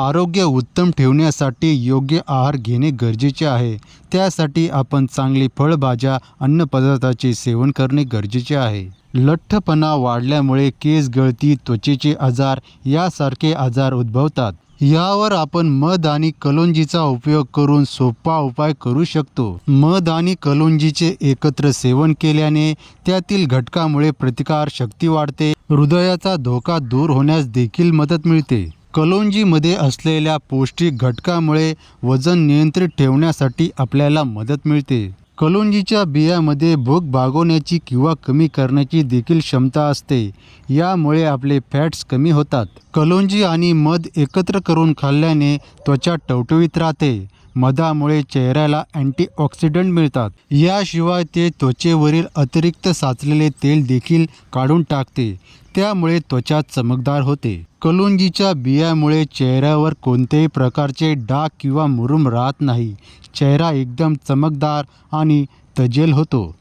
आरोग्य उत्तम ठेवण्यासाठी योग्य आहार घेणे गरजेचे आहे. त्यासाठी आपण चांगली फळभाज्या अन्नपदार्थाचे सेवन करणे गरजेचे आहे. लठ्ठपणा वाढल्यामुळे केस गळती त्वचेचे आजार यासारखे आजार उद्भवतात. यावर आपण मध आणि कलोंजीचा उपयोग करून सोपा उपाय करू शकतो. मध आणि कलोंजीचे एकत्र सेवन केल्याने त्यातील घटकामुळे प्रतिकार शक्ती वाढते. हृदयाचा धोका दूर होण्यास देखील मदत मिळते. कलोंजीमध्ये असलेल्या पौष्टिक घटकामुळे वजन नियंत्रित ठेवण्यासाठी आपल्याला मदत मिळते. कलोंजीच्या बियामध्ये भूक भागवण्याची किंवा कमी करण्याची देखील क्षमता असते. यामुळे आपले फॅट्स कमी होतात. कलोंजी आणि मध एकत्र करून खाल्ल्याने त्वचा टवटवीत राहते. मधामुळे चेहऱ्याला अँटीऑक्सिडंट मिळतात. याशिवाय ते त्वचेवरील अतिरिक्त साचलेले तेल देखील काढून टाकते. त्यामुळे त्वचा चमकदार होते. कलोंजीच्या बियामुळे चेहऱ्यावर कोणत्याही प्रकारचे डाग किंवा मुरुम राहत नाही. चेहरा एकदम चमकदार आणि तजेल होतो.